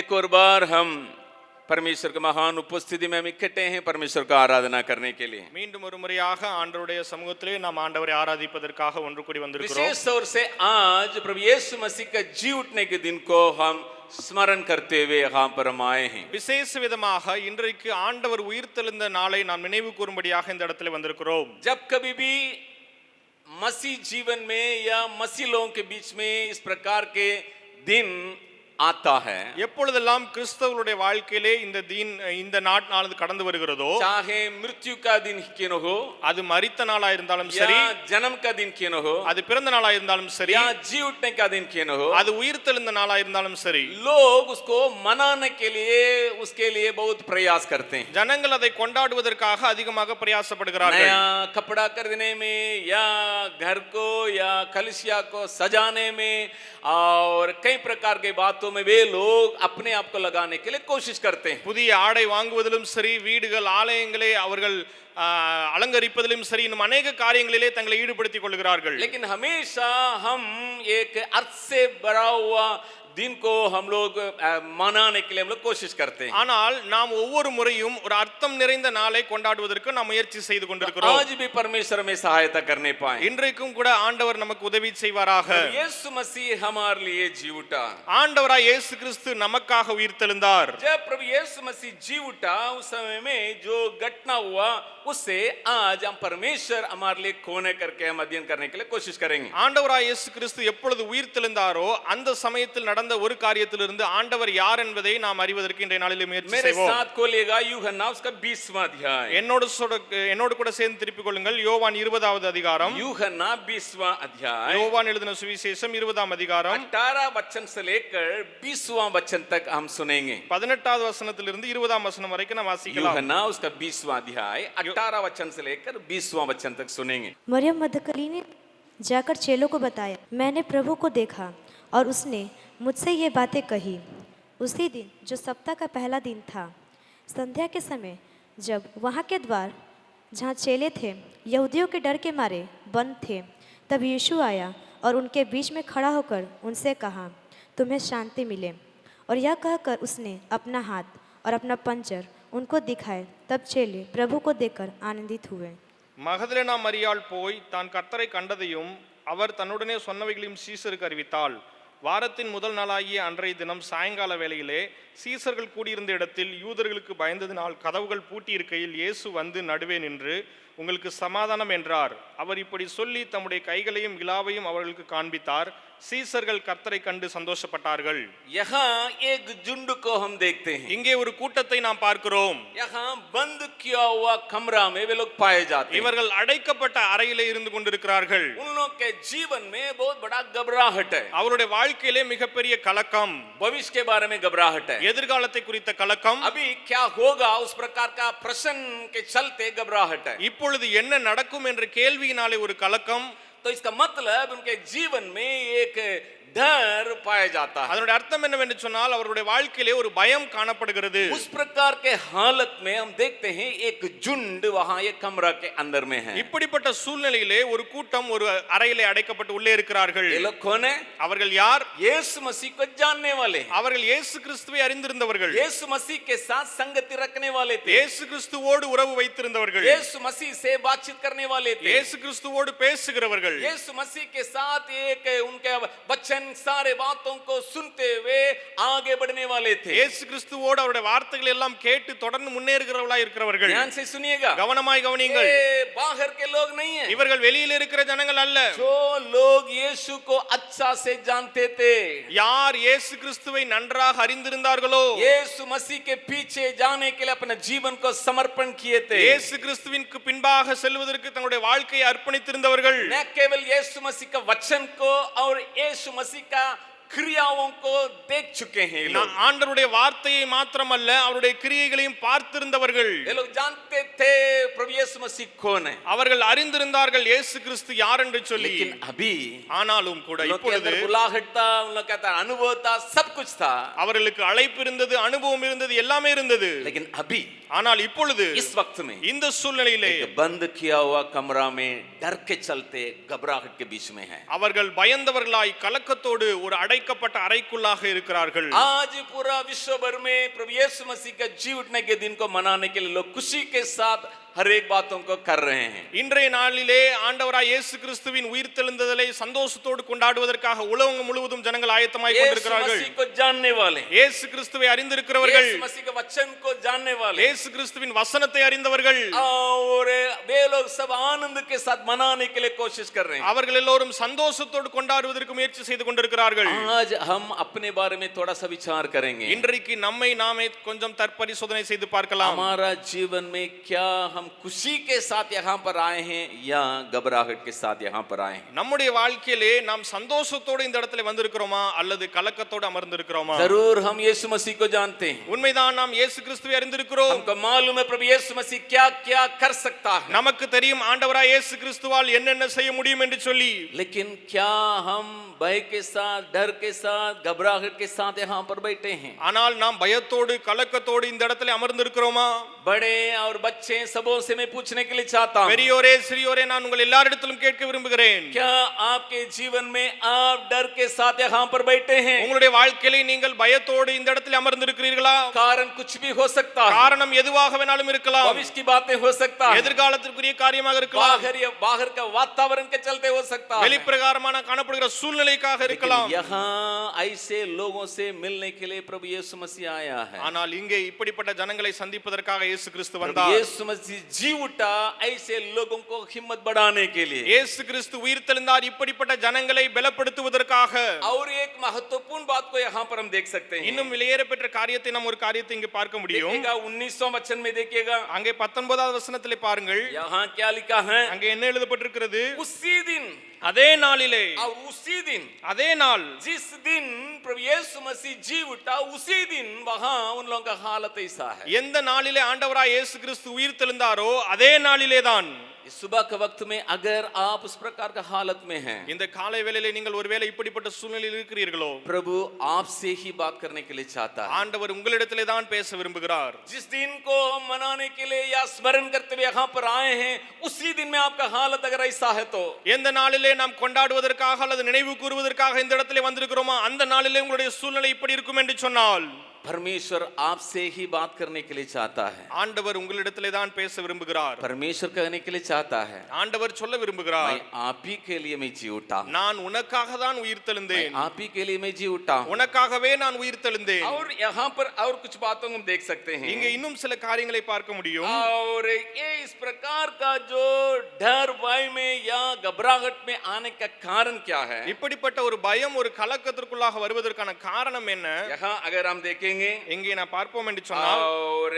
एक और बार हम परमेश्वर के महान उपस्थिति में हम इकट्ठे हैं परमेश्वर का आराधना करने के लिए மீண்டும் ஒரு முறையாக ஆண்டவருடைய சமூகத்திலே நாம் ஆண்டவரை ஆராதிப்பதற்காக ஒன்று கூடி வந்திருக்கிறோம் विशेष तौर से आज प्रभु यीशु मसीह का जी उठने के दिन को हम स्मरण करते हुए यहाँ पर हम आए हैं விசேஷ விதமாக இன்றைக்கு ஆண்டவர் உயிர்த்தெழுந்த நாளை நாம் நினைவு கூறும்படியாக இந்த இடத்துல வந்திருக்கிறோம் जब कभी भी मसीह जीवन में या मसीह लोगों के बीच में इस प्रकार के दिन आता है எப்பொழுதெல்லாம் கிறிஸ்தவர்களுடைய வாழ்க்கையிலே இந்த தீன் இந்த நாட்னானது கடந்து வருகிறதோ चाहे मृत्यु का दिन क्यों न हो அது மரித்த நாளா இருந்தாலும் சரி या जन्म का दिन क्यों न हो அது பிறந்த நாளா இருந்தாலும் சரி या जी उठने का दिन क्यों न हो அது உயிர்த்தெழுந்த நாளா இருந்தாலும் சரி लोग उसको मनाने के लिए उसके लिए बहुत प्रयास करते हैं ஜனங்கள் அதை கொண்டாடுவதற்காக அதிகமாக பிரயாசப்படுகிறார்கள் नया कपड़ा खरीदने में या घर को या कलिसिया को सजाने में और कई प्रकार के बातों में वे लोग अपने आप को लगाने के लिए कोशिश करते हैं புதிய ஆடை வாங்குவதிலும் சரி வீடுகள் ஆலயங்களை அவர்கள் ஆ, அலங்கரிப்பதிலும் சரி இன்னும் அநேக காரியங்களிலே தங்களை ஈடுபடுத்திக் கொள்கிறார்கள் लेकिन हमेशा हम एक अर्थ से भरा हुआ दिन को हम लोग अ, मनाने के लिए हम लोग कोशिश करते हैं ஆனால் நாம் ஒவ்வொரு முறையும் ஒரு அர்த்தம் நிறைந்த நாளை கொண்டாடுவதற்கு நாம் முயற்சி செய்து கொண்டிருக்கிறோம் आज भी परमेश्वर में सहायता करने पाए இன்றைக்கும் கூட ஆண்டவர் நமக்கு உதவி செய்வாராக यीशु मसीह हमारे लिए जी उठा ஆண்டவராய் இயேசு கிறிஸ்து நமக்காக உயிர்த்தெழுந்தார் जब प्रभु यीशु मसीह जी उठा उस समय में जो घटना हुआ उससे आज हम परमेश्वर हमारे लिए कोने करके हम अध्ययन करने के लिए कोशिश करेंगे ஆண்டவராய் இயேசு கிறிஸ்து எப்பொழுது உயிர்த்தெழுந்தாரோ அந்த சமயத்தில் நடந்த ஒரு காரியத்திலிருந்து ஆண்டவர் யார் என்பதை நாம் அறிவதற்கு இன்றைய நாளிலே முயற்சி मेरे செய்வோம் साथ खोलिएगा यूहन्ना उसका बीसवां अध्याय என்னோடு சொட- என்னோடு கூட சேர்ந்து திருப்பிக் கொள்ளுங்கள் யோவான் இருபதாவது அதிகாரம் यूहन्ना बीसवां अध्याय யோவான் எழுதின சுவிசேஷம் இருபதாம் அதிகாரம் अठारह वचन से लेकर बीसवां वचन तक हम सुनेंगे பதினெட்டாவது வசனத்திலிருந்து இருபதாம் வசனம் வரைக்கும் நாம் வாசிக்கலாம் यूहन्ना उसका बीसवां अध्याय अठारह वचन से लेकर बीसवां वचन तक सुनेंगे मरियम मदकली ने जाकर चेलों को बताया मैंने प्रभु को देखा और उसने मुझसे ये बातें कही उसी दिन जो सप्ताह का पहला दिन था संध्या के समय जब वहाँ के द्वार जहाँ चेले थे यहूदियों के डर के मारे बंद थे तब यीशु आया और उनके बीच में खड़ा होकर उनसे कहा तुम्हें शांति मिले और यह कहकर उसने अपना हाथ और अपना पंजर उनको दिखाए तब चेले प्रभु को देखकर आनंदित हुए மகதலேனா மரியாள் போய் தான் கர்த்தரை கண்டதையும் அவர் தன்னுடனே சொன்னவைகளையும் சீசருக்கு அறிவித்தாள் வாரத்தின் முதல் நாளாகிய அன்றைய தினம் சாயங்கால வேளையிலே சீசர்கள் கூடியிருந்த இடத்தில் யூதர்களுக்கு பயந்ததினால் கதவுகள் பூட்டியிருக்கையில் இயேசு வந்து நடுவே நின்று உங்களுக்கு சமாதானம் என்றார் அவர் இப்படி சொல்லி தம்முடைய கைகளையும் விழாவையும் அவர்களுக்கு காண்பித்தார் சீசர்கள் கர்த்தரை கண்டு சந்தோஷப்பட்டார்கள் यहाँ एक झुंड को हम देखते हैं இங்கே ஒரு கூட்டத்தை நாம் பார்க்கிறோம் यहाँ बंद किया हुआ कमरा में वे लोग पाए जाते हैं இவர்கள் அடைக்கப்பட்ட அறையிலே இருந்து கொண்டிருக்கிறார்கள் उन लोग के जीवन में बहुत बड़ा घबराहट है அவருடைய வாழ்க்கையிலே மிகப்பெரிய கலக்கம் भविष्य के बारे में घबराहट है எதிர்காலத்தை குறித்த கலக்கம் अभी क्या होगा उस प्रकार का प्रश्न के चलते घबराहट है இப்பொழுது என்ன நடக்கும் என்ற கேள்வியினாலே ஒரு கலக்கம் तो इसका मतलब उनके जीवन में एक डर पाया जाता है அதனுடைய அர்த்தம் என்னவென்று சொன்னால் அவருடைய வாழ்க்கையிலே ஒரு பயம் காணப்படுகிறது उस प्रकार के हालत में हम देखते हैं एक झुंड वहां एक कमरा के अंदर में है இப்படிப்பட்ட சூழ்நிலையிலே ஒரு கூட்டம் ஒரு அறையிலே அடைக்கப்பட்டு உள்ளே இருக்கிறார்கள் ये लोग कौन है அவர்கள் யார் यीशु मसीह को जानने वाले हैं அவர்கள் இயேசு கிறிஸ்துவை அறிந்திருந்தவர்கள் यीशु मसीह के साथ संगति रखने वाले थे இயேசு கிறிஸ்துவோடு உறவு வைத்திருந்தவர்கள் यीशु मसीह से बातचीत करने वाले थे இயேசு கிறிஸ்துவோடு பேசுகிறவர்கள் यीशु मसीह के साथ एक उनके वचन सारे बातों को सुनते हुए आगे बढ़ने वाले थे இயேசு கிறிஸ்துவோடு அவருடைய வார்த்தைகள் எல்லாம் கேட்டு தொடர்ந்து முன்னேறுகிறவர்களா இருக்கிறவர்கள் ध्यान से सुनिएगा கவனமாய் கவனியுங்கள் ये बाहर के लोग नहीं है இவர்கள் வெளியில் இருக்கிற ஜனங்கள் அல்ல जो लोग यीशु को अच्छा से जानते थे யார் இயேசு கிறிஸ்துவை நன்றாக அறிந்திருந்தார்களோ यीशु मसीह के पीछे जाने के लिए अपने जीवन को समर्पण किए थे இயேசு கிறிஸ்துவிற்கு பின்பாக செல்வதற்கு தங்களுடைய வாழ்க்கையை அர்ப்பணித்திருந்தவர்கள் न केवल यीशु मसीह का वचन को और यीशु मसीह का क्रियाओं को देख चुके हैं ये लोग நான் ஆண்டவருடைய வார்த்தையை மாத்திரமல்ல அவருடைய கிரியைகளையும் பார்த்திருந்தவர்கள் ये लोग जानते थे प्रभु यीशु मसीह कौन है அவர்கள் அறிந்திருந்தார்கள் இயேசு கிறிஸ்து யார் என்று சொல்லி लेकिन अभी ஆனாலும் கூட उन लोग के இப்பொழுது अंदर बुलाहट था उन लोग कहता अनुभव था सब कुछ था அவர்களுக்கு அழைப்பு இருந்தது அனுபவம் இருந்தது எல்லாமே இருந்தது लेकिन अभी ஆனால் இப்பொழுது इस वक्त में இந்த சூழ்நிலையிலே एक बंद किया हुआ कमरा में डर के चलते घबराहट के बीच में है அவர்கள் பயந்தவர்களாய் கலக்கத்தோடு ஒரு அடை அடைக்கப்பட்ட அறைக்குள்ளாக இருக்கிறார்கள் आज पूरा विश्व भर में प्रभु यीशु मसीह का जी उठने के दिन को मनाने के लिए लोग खुशी के साथ हर एक बातों को कर रहे हैं இன்றைய நாளிலே ஆண்டவராய் இயேசு கிறிஸ்துவின் உயிர்த்தெழுந்ததலை சந்தோஷத்தோடு கொண்டாடுவதற்காக உலகம் முழுவதும் ஜனங்கள் ஆயத்தமாய் यीशु கொண்டிருக்கிறார்கள் मसीह को जानने वाले இயேசு கிறிஸ்துவை அறிந்திருக்கிறவர்கள் यीशु मसीह के वचन को जानने वाले இயேசு கிறிஸ்துவின் வசனத்தை அறிந்தவர்கள் और वे लोग सब आनंद के साथ मनाने के लिए कोशिश कर रहे हैं அவர்கள் எல்லோரும் சந்தோஷத்தோடு கொண்டாடுவதற்கு முயற்சி செய்து கொண்டிருக்கிறார்கள் आज हम अपने बारे में थोड़ा सा विचार करेंगे இன்றைக்கு நம்மை நாமே கொஞ்சம் தற்பரிசோதனை செய்து பார்க்கலாம் हमारा जीवन में क्या हम खुशी के साथ यहाँ पर आए हैं या घबराहट के साथ यहाँ पर आए हैं நம்முடைய வாழ்க்கையிலே நாம் சந்தோஷத்தோடு இந்த இடத்துல வந்திருக்கிறோமா அல்லது கலக்கத்தோடு அமர்ந்திருக்கிறோமா जरूर हम यीशु मसीह को जानते हैं உண்மைதான் நாம் இயேசு கிறிஸ்துவை அறிந்திருக்கிறோம் हमको मालूम है प्रभु यीशु मसीह क्या क्या कर सकता है நமக்கு தெரியும் ஆண்டவராய் இயேசு கிறிஸ்துவால் என்னென்ன செய்ய முடியும் என்று சொல்லி लेकिन क्या हम भय के साथ डर के साथ घबराहट के साथ यहाँ पर बैठे हैं ஆனால் நாம் பயத்தோடு கலக்கத்தோடு இந்த இடத்துல அமர்ந்திருக்கிறோமா बड़े और बच्चे सबों से मैं पूछने के लिए चाहता हूँ பெரியோரே சிறியோரே நான் உங்கள் எல்லாரிடத்திலும் கேட்க விரும்புகிறேன் क्या आपके जीवन में आप डर के साथ यहाँ पर बैठे हैं உங்களுடைய வாழ்க்கையிலே நீங்கள் பயத்தோடு இந்த இடத்துல அமர்ந்திருக்கிறீர்களா कारण कुछ भी हो सकता है காரணம் எதுவாக வேணாலும் இருக்கலாம் भविष्य की बातें हो सकता है எதிர்காலத்திற்குரிய காரியமாக இருக்கலாம் बाहर या बाहर का वातावरण के चलते हो सकता है வெளிப்பிரகாரமான காணப்படுகிற சூழ்நிலைக்காக लेकिन இருக்கலாம் यहाँ ऐसे लोगों से मिलने के लिए प्रभु यीशु मसीह आया है ஆனால் இங்கே இப்படிப்பட்ட ஜனங்களை சந்திப்பதற்காக இயேசு கிறிஸ்து प्रभु வந்தார் यीशु मसीह जी उठा ऐसे लोगों को हिम्मत बढ़ाने के लिए இயேசு கிறிஸ்து உயிர்த்தெழுந்தார் இப்படிப்பட்ட ஜனங்களை பலப்படுத்துவதற்காக और एक महत्वपूर्ण बात को यहाँ पर हम देख सकते हैं இன்னும் வெளியேற பெற்ற காரியத்தை நாம் ஒரு காரியத்தை இங்கே பார்க்க முடியும் देखिएगा उन्नीसवा वचन में देखिएगा அங்கே பத்தொன்பதாவது வசனத்திலே பாருங்கள் यहाँ क्या लिखा है அங்கே என்ன எழுதப்பட்டிருக்கிறது उसी दिन அதே நாளிலே அவர் உசி தின் அதே நாள் ஜிஸ் தின் பிரபு இயேசு மசி ஜீவிட்டா உசி தின் வகா உன் காலத்தை சாக எந்த நாளிலே ஆண்டவராய் இயேசு கிறிஸ்து உயிர் தெழுந்தாரோ அதே நாளிலே தான் इस सुबह के वक्त में अगर आप उस प्रकार का हालत में हैं இந்த காலை வேளையிலே நீங்கள் ஒருவேளை இப்படிப்பட்ட சூழ்நிலையில் இருக்கிறீர்களோ प्रभु आपसे ही बात करने के लिए चाहता है ஆண்டவர் உங்களிடத்திலே தான் பேச விரும்புகிறார் जिस दिन को हम मनाने के लिए या स्मरण करते हुए यहाँ पर आए हैं उसी दिन में आपका हालत अगर ऐसा है तो எந்த நாளிலே நாம் கொண்டாடுவதற்காக அல்லது நினைவு கூறுவதற்காக இந்த இடத்திலே வந்திருக்கிறோமா அந்த நாளிலே உங்களுடைய சூழ்நிலை இப்படி இருக்கும் என்று சொன்னால் परमेश्वर आपसे ही பாத் करने கிலே சாத்தா चाहता ஆண்டவர் உங்களிடத்திலே தான் பேச விரும்புகிறார். परमेश्वर कहने के लिए चाहता ஆண்டவர் சொல்ல விரும்புகிறார். मैं आप ही के लिए मैं நான் உனக்காக தான் உயிர் मैं தெழுந்தேன். आप ही के लिए मैं உனக்காகவே நான் உயிர் தெழுந்தேன். और यहाँ पर और कुछ बातों को हम देख இங்க இன்னும் சில காரியங்களை பார்க்க முடியும். और ये इस प्रकार का जो डर भय में या घबराहट में आने का कारण क्या है இப்படிப்பட்ட ஒரு பயம் ஒரு கலக்கத்திற்குள்ளாக வருவதற்கான காரணம் என்ன? यहाँ अगर தேக்கே देखेंगे எங்கே நான் பார்ப்போம் என்று சொன்னால் और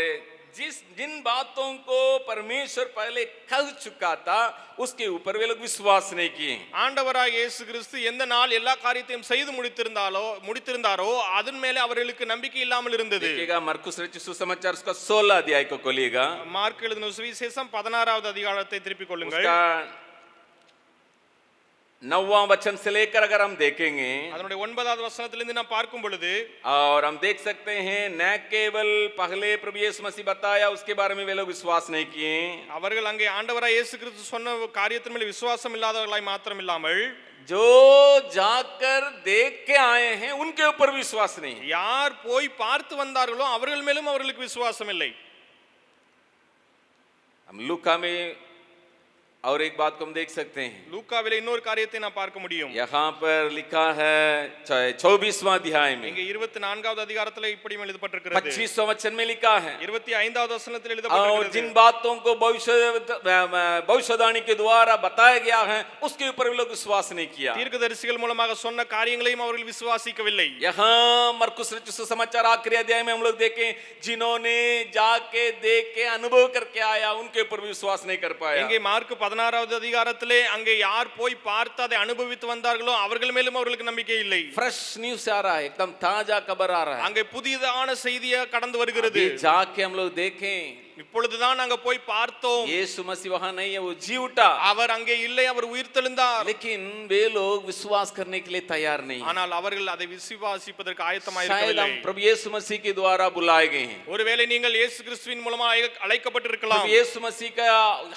जिस जिन बातों को परमेश्वर पहले कह चुका था उसके ऊपर वे लोग विश्वास नहीं किए ஆண்டவராக இயேசு கிறிஸ்து எந்த நாள் எல்லா காரியத்தையும் செய்து முடித்திருந்தாலோ முடித்திருந்தாரோ அதன் மேலே அவர்களுக்கு நம்பிக்கை இல்லாமல் இருந்தது देखिएगा मरकुस रचित सुसमाचार उसका सोलह अध्याय को खोलिएगा மார்க் எழுதின சுவிசேஷம் பதினாறாவது அதிகாரத்தை திருப்பிக் கொள்ளுங்கள் उसका नौवा वचन से लेकर अगर हम देखेंगे அதனுடைய ஒன்பதாவது வசனத்திலிருந்து நாம் பார்க்கும் பொழுது और हम देख सकते हैं न केवल पहले प्रभु यीशु मसीह बताया उसके बारे में वे लोग विश्वास नहीं किए அவர்கள் அங்கே ஆண்டவராக இயேசு கிறிஸ்து சொன்ன காரியத்தின் மேல் விசுவாசம் இல்லாதவர்களாய் மாத்திரம் இல்லாமல் जो जाकर देख के आए हैं उनके ऊपर विश्वास नहीं है யார் போய் பார்த்து வந்தார்களோ அவர்கள் மேலும் அவர்களுக்கு விசுவாசம் இல்லை हम लुका में और एक बात को हम देख सकते हैं லூக்காவிலே இன்னொரு காரியத்தை நாம் பார்க்க முடியும் यहाँ पर लिखा है चौबीसवा अध्याय में இங்க இருபத்தி நான்காவது அதிகாரத்துல இப்படி எழுதப்பட்டிருக்கிறது पच्चीसवा वचन में लिखा है இருபத்தி ஐந்தாவது வசனத்தில் और எழுதப்பட்டிருக்கிறது जिन बातों को भविष्य भविष्यवाणी के द्वारा बताया गया है उसके ऊपर भी लोग विश्वास नहीं किया தீர்க்கதரிசிகள் மூலமாக சொன்ன காரியங்களையும் அவர்கள் விசுவாசிக்கவில்லை यहाँ मरकुस रचित समाचार आखिरी अध्याय में हम लोग देखें जिन्होंने जाके देख के अनुभव करके आया उनके ऊपर भी विश्वास नहीं कर पाया இங்கே மார்க் பதினாறாவது அதிகாரத்திலே அங்கே யார் போய் பார்த்து அதை அனுபவித்து வந்தார்களோ அவர்கள் மேலும் அவர்களுக்கு நம்பிக்கை இல்லை. ஃப்ரெஷ் நியூஸ் ஆரா எக்தம் தாஜா கபராரா? அங்கே புதிதான செய்தியா கடந்து வருகிறது. ஜாக்கியம்ல தேக்கேன். இப்பொழுதுதான் நாங்க போய் பார்த்தோம் यीशु मसीह वहां नहीं है वो जी उठा அவர் அங்கே இல்லை அவர் உயிர்த்தெழுந்தார் लेकिन वे लोग विश्वास करने के लिए तैयार नहीं हैं। ஆனால் அவர்கள் அதை விசுவாசிப்பதற்கு शायद ஆயத்தமாயிருக்கவில்லை हम प्रभु यीशु मसीह के द्वारा बुलाए गए हैं ஒருவேளை நீங்கள் இயேசு கிறிஸ்துவின் மூலமா அழைக்க- அழைக்கப்பட்டிருக்கலாம் प्रभु यीशु मसीह का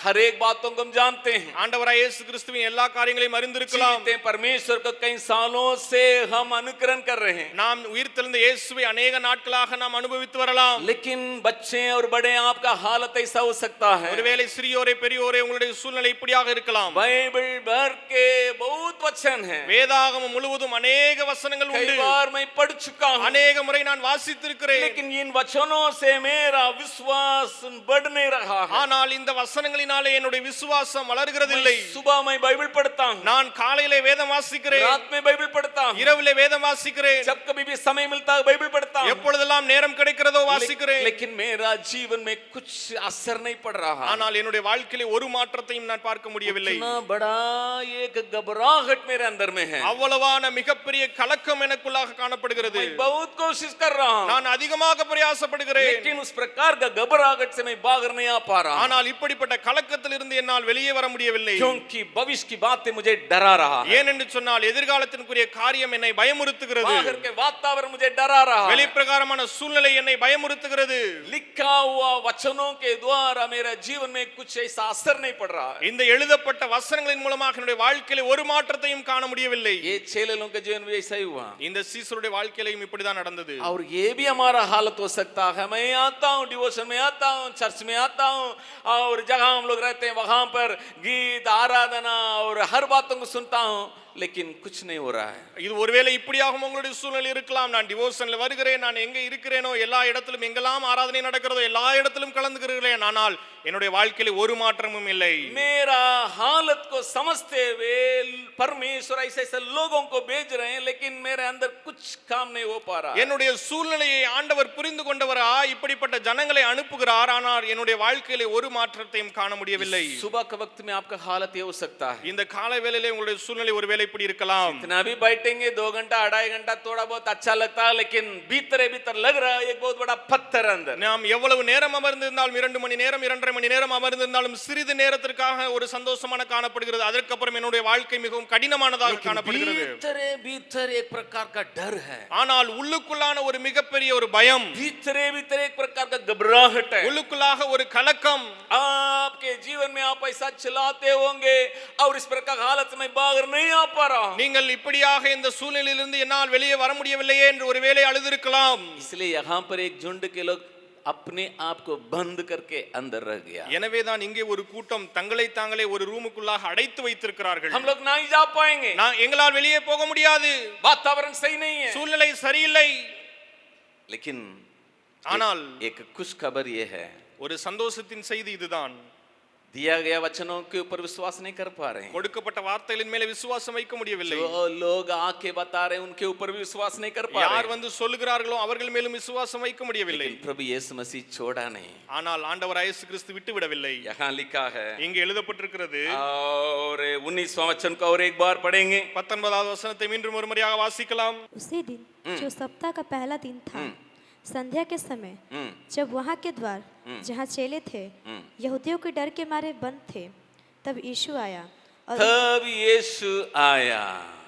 हर एक बातों को हम जानते हैं ஆண்டவராய் இயேசு கிறிஸ்துவின் எல்லா காரியங்களையும் அறிந்திருக்கலாம் जीते परमेश्वर को कई सालों से हम अनुकरण कर रहे हैं நாம் உயிர்த்தெழுந்த இயேசுவை अनेक நாட்களாக நாம் அனுபவித்து வரலாம் लेकिन बच्चे और बड़े आपका हालत ऐसा हो सकता है ஒருவேளை சிறியோரே பெரியோரே உங்களுடைய சூழ்நிலை இப்படியாக இருக்கலாம் बाइबल भर के बहुत वचन है வேதாகமம் முழுவதும் அநேக வசனங்கள் कई உண்டு बार मैं पढ़ चुका हूँ அநேக முறை நான் வாசித்திருக்கிறேன் लेकिन इन वचनों से मेरा विश्वास बढ़ नहीं रहा है ஆனால் இந்த வசனங்களினாலே என்னுடைய விசுவாசம் வளர்கிறதில்லை मैं सुबह मैं बाइबल पढ़ता हूँ நான் காலையிலே வேதம் வாசிக்கிறேன் रात में बाइबल पढ़ता हूँ இரவிலே வேதம் வாசிக்கிறேன் जब कभी भी समय मिलता है बाइबल पढ़ता हूँ எப்பொழுதெல்லாம் நேரம் கிடைக்கிறதோ ले- வாசிக்கிறேன் लेकिन मेरा जीवन में कुछ असर नहीं पड़ रहा है ஆனால் என்னுடைய வாழ்க்கையிலே ஒரு மாற்றத்தையும் நான் பார்க்க முடியவில்லை इतना बड़ा एक घबराहट मेरे अंदर में है அவ்வளவான மிகப்பெரிய கலக்கம் எனக்குள்ளாக காணப்படுகிறது मैं बहुत कोशिश कर रहा हूँ நான் அதிகமாக பிரயாசப்படுகிறேன் लेकिन उस प्रकार का घबराहट से मैं बाहर नहीं आ पा रहा ஆனால் இப்படிப்பட்ட கலக்கத்தில் இருந்து என்னால் வெளியே வர முடியவில்லை क्योंकि भविष्य की बातें मुझे डरा रहा है ஏனென்று சொன்னால் எதிர்காலத்திற்குரிய காரியம் என்னை பயமுறுத்துகிறது बाहर के वातावरण मुझे डरा रहा है வெளிப்பிரகாரமான சூழ்நிலை என்னை பயமுறுத்துகிறது लिखा हुआ वचनों के द्वारा मेरे जीवन में कुछ ऐसा असर नहीं पड़ रहा है இந்த எழுதப்பட்ட வசனங்களின் மூலமாக என்னுடைய வாழ்க்கையில ஒரு மாற்றத்தையும் காண முடியவில்லை ये छह लोगों के जीवन में ऐसा ही हुआ இந்த சீசருடைய வாழ்க்கையிலையும் இப்படிதான் நடந்தது और ये भी हमारा हालत हो सकता है मैं आता हूँ डिवोशन में आता हूँ चर्च में आता हूँ और जहाँ हम लोग रहते हैं वहां पर गीत आराधना और हर बातों को सुनता हूँ लेकिन कुछ नहीं हो रहा है இது ஒருவேளை இப்படியாகவும் உங்களுடைய சூழ்நிலை இருக்கலாம் நான் டிவோஷன்ல வருகிறேன் நான் எங்க இருக்கிறேனோ எல்லா இடத்திலும் எங்கெல்லாம் ஆராதனை நடக்கிறதோ எல்லா இடத்திலும் கலந்துக்கிறேன் ஆனால் என்னுடைய வாழ்க்கையில ஒரு மாற்றமும் இல்லை मेरा हालत को समझते हुए परमेश्वर ऐसे ऐसे लोगों को भेज रहे हैं लेकिन मेरे अंदर कुछ काम नहीं हो पा रहा है। என்னுடைய சூழ்நிலையை ஆண்டவர் புரிந்து கொண்டவரா இப்படிப்பட்ட ஜனங்களை அனுப்புகிறார் ஆனால் என்னுடைய வாழ்க்கையில ஒரு மாற்றத்தையும் காண முடியவில்லை सुबह के वक्त में आपका हालत ये हो सकता है இந்த கால வேளையிலே உங்களுடைய சூழ்நிலை ஒருவேளை இப்படி இருக்கலாம் इतना भी बैठेंगे दो घंटा अढ़ाई घंटा थोड़ा बहुत अच्छा लगता है लेकिन भीतरे भीतर लग रहा है एक बहुत बड़ा पत्थर अंदर நாம் எவ்வளவு நேரம் அமர்ந்திருந்தாலும் இரண்டு மணி நேரம் இரண்டரை மணி நேரம் அமர்ந்திருந்தாலும் சிறிது நேரத்திற்காக ஒரு சந்தோஷமான காணப்படுகிறது அதற்கப்புறம் என்னுடைய வாழ்க்கை மிகவும் கடினமானதாக लेकिन காணப்படுகிறது भीतरे भीतर एक प्रकार का डर है ஆனால் உள்ளுக்குள்ளான ஒரு மிகப்பெரிய ஒரு பயம் भीतरे भीतर एक प्रकार का घबराहट है உள்ளுக்குள்ளாக ஒரு கலக்கம் आपके जीवन में आप ऐसा चलाते होंगे और इस प्रकार हालत में बाहर नहीं आ पा रहा हूं। நீங்கள் இப்படியாக இந்த சூழ்நிலையிலிருந்து என்னால் வெளியே வர முடியவில்லையே என்று ஒருவேளை அழுதிருக்கலாம் इसलिए यहाँ पर एक झुंड के लोग அப்னே ஆப்கோ பந்த் கர்க்கே அந்தர் ரஹ் எனவே தான் இங்கே ஒரு கூட்டம் தங்களை தாங்களே ஒரு ரூமுக்குள்ளாக அடைத்து வைத்திருக்கிறார்கள். நம்மளுக்கு லோக் நாஹி ஜா நான் எங்களால் வெளியே போக முடியாது. வாத்தாவரண் சஹி நஹி சூழ்நிலை சரியில்லை. லேக்கின் ஆனால் ஏக குஷ் கபர் யே ஒரு சந்தோஷத்தின் செய்தி இதுதான். दिया गया वचनों के ऊपर विश्वास नहीं कर पा रहे हैं கொடுக்கப்பட்ட வார்த்தைகளின் மேலே விசுவாசம் வைக்க முடியவில்லை जो लोग आके बता रहे हैं उनके ऊपर भी विश्वास नहीं कर पा रहे யார் हैं வந்து சொல்லுகிறார்களோ அவர்கள் மேலும் விசுவாசம் வைக்க முடியவில்லை लेकिन प्रभु यीशु मसीह छोड़ा नहीं ஆனால் ஆண்டவர் இயேசு கிறிஸ்து விட்டு விடவில்லை यहाँ लिखा है இங்கே எழுதப்பட்டிருக்கிறது और उन्नीसवां वचन को और एक बार पढ़ेंगे பத்தொன்பதாவது வசனத்தை மீண்டும் ஒரு முறையாக வாசிக்கலாம் उसी दिन जो सप्ताह का पहला दिन था संध्या के समय हम्म, जब वहाँ के द्वार जहाँ चेले थे यहूदियों के डर के मारे बंद थे तब यीशु आया और तब यीशु आया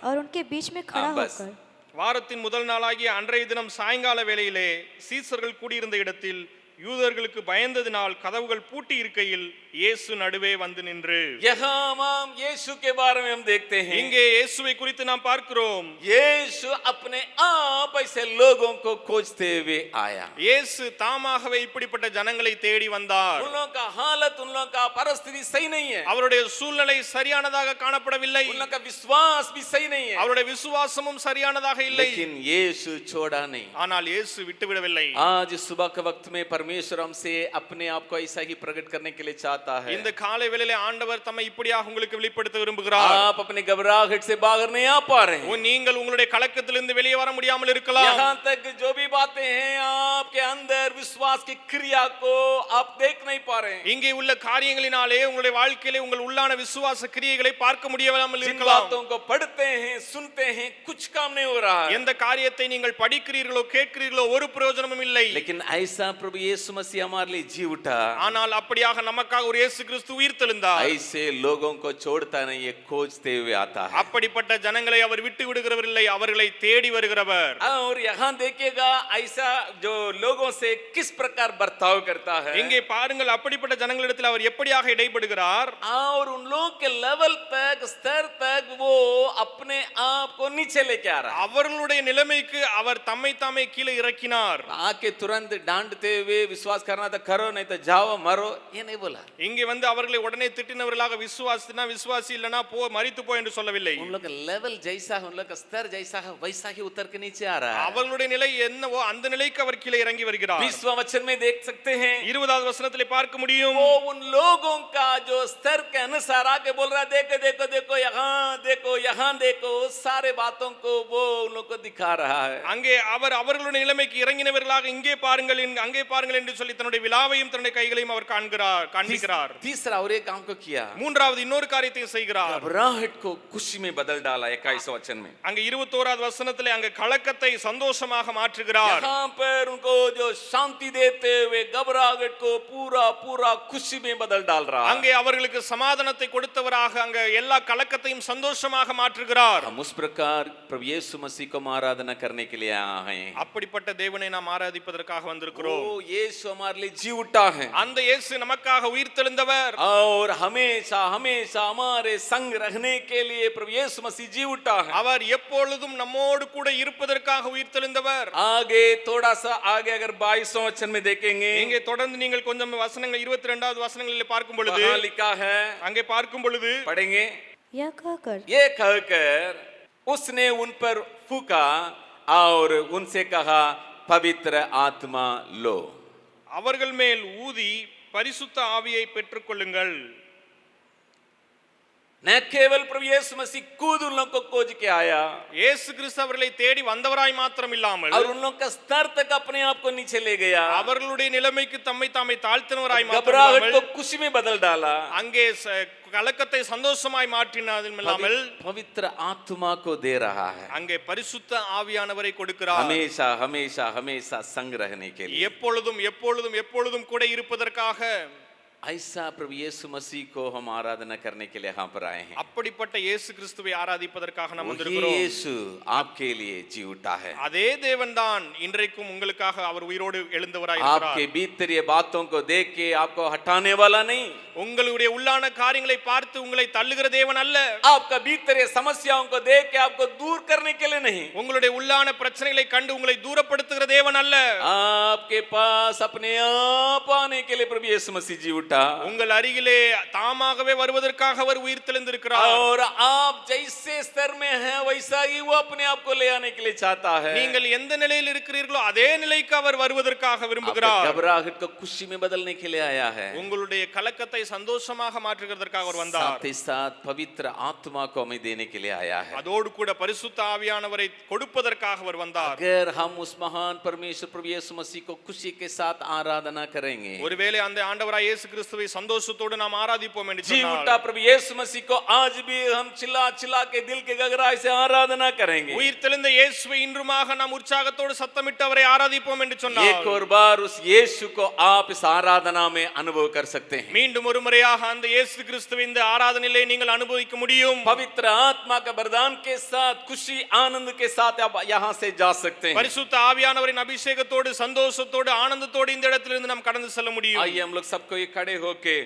और उनके बीच में खड़ा हाँ, बस। होकर வாரத்தின் முதல் நாளாகிய அன்றைய தினம் சாயங்கால வேளையிலே சீசர்கள் கூடியிருந்த இடத்தில் யூதர்களுக்கு பயந்ததினால் கதவுகள் பூட்டி இருக்கையில் இயேசு நடுவே வந்து நின்று यहाँ हम यीशु के बारे में हम देखते हैं இங்கே இயேசுவை குறித்து நாம் பார்க்கிறோம் यीशु अपने आप ऐसे लोगों को खोजते हुए आया இயேசு தாமாகவே இப்படிப்பட்ட ஜனங்களை தேடி வந்தார் उन लोगों का हालत उन लोगों का परिस्थिति सही नहीं है அவருடைய சூழ்நிலை சரியானதாக காணப்படவில்லை उन लोगों का विश्वास भी सही नहीं है அவருடைய விசுவாசமும் சரியானதாக இல்லை लेकिन यीशु छोड़ा नहीं ஆனால் இயேசு விட்டுவிடவில்லை आज सुबह के वक्त में परमेश्वर हमसे अपने आप को ऐसा ही प्रकट करने के लिए चाहता है இந்த காலை வேளையிலே ஆண்டவர் தம்மை இப்படியாக உங்களுக்கு வெளிப்படுத்த விரும்புகிறார் आप अपने घबराहट से बाहर नहीं आ पा रहे हैं ஓ, நீங்கள் உங்களுடைய கலக்கத்திலிருந்து வெளியே வர முடியாமல் இருக்கலாம் यहाँ तक जो भी बातें हैं आपके अंदर विश्वास की क्रिया को आप देख नहीं पा रहे हैं இங்கே உள்ள காரியங்களினாலே உங்களுடைய வாழ்க்கையிலே உங்கள் உள்ளான விசுவாச கிரியைகளை பார்க்க முடியாமல் जिन இருக்கலாம் बातों को पढ़ते हैं सुनते हैं कुछ काम नहीं हो रहा है எந்த காரியத்தை நீங்கள் படிக்கிறீர்களோ கேட்கிறீர்களோ ஒரு பிரயோஜனமும் இல்லை लेकिन ऐसा प्रभु यीशु यीशु मसीह हमारे लिए जी उठा ஆனால் அப்படியாக நமக்காக ஒரு இயேசு கிறிஸ்து உயிர்த்தெழுந்தார் ऐसे लोगों को छोड़ता नहीं ये खोजते हुए आता है அப்படிப்பட்ட ஜனங்களை அவர் விட்டு விடுகிறவர் இல்லை அவர்களை தேடி வருகிறவர் और यहाँ देखिएगा ऐसा जो लोगों से किस प्रकार बर्ताव करता है இங்கே பாருங்கள் அப்படிப்பட்ட ஜனங்களிடத்தில் அவர் எப்படியாக இடைப்படுகிறார் और उन लोगों के लेवल तक स्तर तक वो अपने आप को नीचे लेके आ रहा है அவர்களுடைய நிலைமைக்கு அவர் தம்மை தாமே கீழே இறக்கினார் आके तुरंत डांटते हुए विश्वास करना तो करो नहीं तो जाओ मरो ये नहीं बोला இங்கே வந்து அவர்களை உடனே திட்டினவர்களாக விசுவாசினா விசுவாசி இல்லனா போ மரித்து போ என்று சொல்லவில்லை उन लोग का लेवल जैसा है उन लोग का स्तर जैसा है वैसा ही उतर के नीचे आ रहा है அவர்களுடைய நிலை என்னவோ அந்த நிலைக்கு அவர் கீழே இறங்கி வருகிறார் बीसवा वचन में देख सकते हैं இருபதாவது வசனத்திலே பார்க்க முடியும் वो उन लोगों का जो स्तर के अनुसार आके बोल रहा है देखो देखो देखो यहाँ देखो यहाँ देखो सारे बातों को वो उन लोग को दिखा रहा है அங்கே அவர் அவர்களுடைய நிலைமைக்கு இறங்கினவர்களாக இங்கே பாருங்கள் இங்க- அங்கே பாருங்கள் என்று சொல்லி தன்னுடைய விழாவையும் தன்னுடைய கைகளையும் அவர் காண்கிறார் காண்பிக்கிறார் तीसरा और एक काम को किया மூன்றாவது இன்னொரு காரியத்தையும் செய்கிறார் घबराहट को खुशी में बदल डाला इक्कीस वचन में அங்க இருபத்தோராவது வசனத்திலே அங்க கலக்கத்தை சந்தோஷமாக மாற்றுகிறார் यहाँ पर उनको जो शांति देते हुए घबराहट को पूरा पूरा खुशी में बदल डाल रहा है அங்கே அவர்களுக்கு சமாதானத்தை கொடுத்தவராக அங்க எல்லா கலக்கத்தையும் சந்தோஷமாக மாற்றுகிறார் हम उस प्रकार प्रभु यीशु मसीह को हम आराधना करने के लिए आए हैं அப்படிப்பட்ட தேவனை நாம் ஆராதிப்பதற்காக வந்திருக்கிறோம் ओ यीशु हमारे लिए जी उठा है அந்த இயேசு நமக்காக உயிர்த்தெழுந்தவர் और हमेशा हमेशा हमारे संग रहने के लिए प्रभु यीशु मसीह जी उठा है அவர் எப்பொழுதும் நம்மோடு கூட இருப்பதற்காக உயிர்த்தெழுந்தவர் आगे थोड़ा सा आगे अगर बाईसों वचन में देखेंगे இங்கே தொடர்ந்து நீங்கள் கொஞ்சம் வசனங்கள் இருபத்தி ரெண்டாவது வசனங்களில் பார்க்கும் பொழுது वहाँ लिखा है அங்கே பார்க்கும் பொழுது पढ़ेंगे यह कहकर ये कहकर उसने उन पर फूका और उनसे कहा पवित्र आत्मा लो அவர்கள் மேல் ஊதி பரிசுத்த ஆவியை பெற்றுக்கொள்ளுங்கள். न केवल प्रभु यीशु मसीह खुद उन लोगों को खोज के आया இயேசு கிறிஸ்து அவர்களை தேடி வந்தவராய் மாத்திரம் இல்லாமல் और उन लोगों का स्तर तक अपने आप को नीचे ले गया அவர்களுடைய நிலைமைக்கு தம்மை தாமை தாழ்த்தினவராய் घबराहट மாத்திரம் को खुशी में बदल डाला அங்கே ச- கலக்கத்தை சந்தோஷமாய் மாற்றினதும் இல்லாமல் पवित्र आत्मा को दे रहा है அங்கே பரிசுத்த ஆவியானவரை கொடுக்கிறார் हमेशा हमेशा हमेशा संग रहने के लिए எப்பொழுதும் எப்பொழுதும் எப்பொழுதும் கூட இருப்பதற்காக ऐसा प्रभु यीशु मसीह को हम आराधना करने के लिए यहाँ पर आए हैं அப்படிப்பட்ட இயேசு கிறிஸ்துவை ஆராதிப்பதற்காக நாம் वही வந்திருக்கிறோம் यीशु आपके लिए जी उठा है அதே தேவன்தான் இன்றைக்கும் உங்களுக்காக அவர் உயிரோடு எழுந்தவராய் இருக்கிறார் आपके भीतर ये बातों को देख के आपको हटाने वाला नहीं உங்களுடைய உள்ளான காரியங்களை பார்த்து உங்களை தள்ளுகிற தேவன் அல்ல आपका भीतर ये समस्याओं को देख के आपको दूर करने के लिए नहीं உங்களுடைய உள்ளான பிரச்சனைகளை கண்டு உங்களை தூரப்படுத்துகிற தேவன் அல்ல आपके पास अपने आप आने के लिए प्रभु यीशु मसीह जी उठा உங்கள் அருகிலே தாமாகவே வருவதற்காக அவர் உயிர் தெளிந்திருக்கிறார் और आप जैसे स्तर में हैं वैसा ही वो अपने आप को ले आने के लिए चाहता है நீங்கள் எந்த நிலையில் இருக்கிறீர்களோ அதே நிலைக்கு அவர் வருவதற்காக आपके விரும்புகிறார் घबराहट को खुशी में बदलने के लिए आया है உங்களுடைய கலக்கத்தை சந்தோஷமாக மாற்றுகிறதற்காக அவர் வந்தார் साथ ही साथ पवित्र आत्मा को हमें देने के लिए आया है அதோடு கூட பரிசுத்த ஆவியானவரை கொடுப்பதற்காக அவர் வந்தார் अगर हम उस महान परमेश्वर प्रभु यीशु मसीह को खुशी के साथ आराधना करेंगे ஒருவேளை அந்த ஆண்டவராய் இயேசு கிறிஸ்துவை சந்தோஷத்தோடு நாம் ஆராதிப்போம் என்று जी சொன்னால் उठा प्रभु यीशु मसीह को आज भी हम चिल्ला चिल्ला के दिल के गगराई से आराधना करेंगे உயிர் தெளிந்த இயேசுவை இன்றுமாக நாம் உற்சாகத்தோடு சத்தமிட்டு அவரை ஆராதிப்போம் என்று சொன்னார் एक और बार उस यीशु को आप इस आराधना में अनुभव कर सकते हैं மீண்டும் ஒரு முறையாக அந்த இயேசு கிறிஸ்துவை இந்த ஆராதனையிலே நீங்கள் அனுபவிக்க முடியும் पवित्र आत्मा का वरदान के साथ खुशी आनंद के साथ आप यहाँ से जा सकते हैं பரிசுத்த ஆவியானவரின் அபிஷேகத்தோடு சந்தோஷத்தோடு ஆனந்தத்தோடு இந்த இடத்திலிருந்து நாம் கடந்து சொல்ல முடியும். ஐ எம் லுக் சப்கோ கடை ஹோகே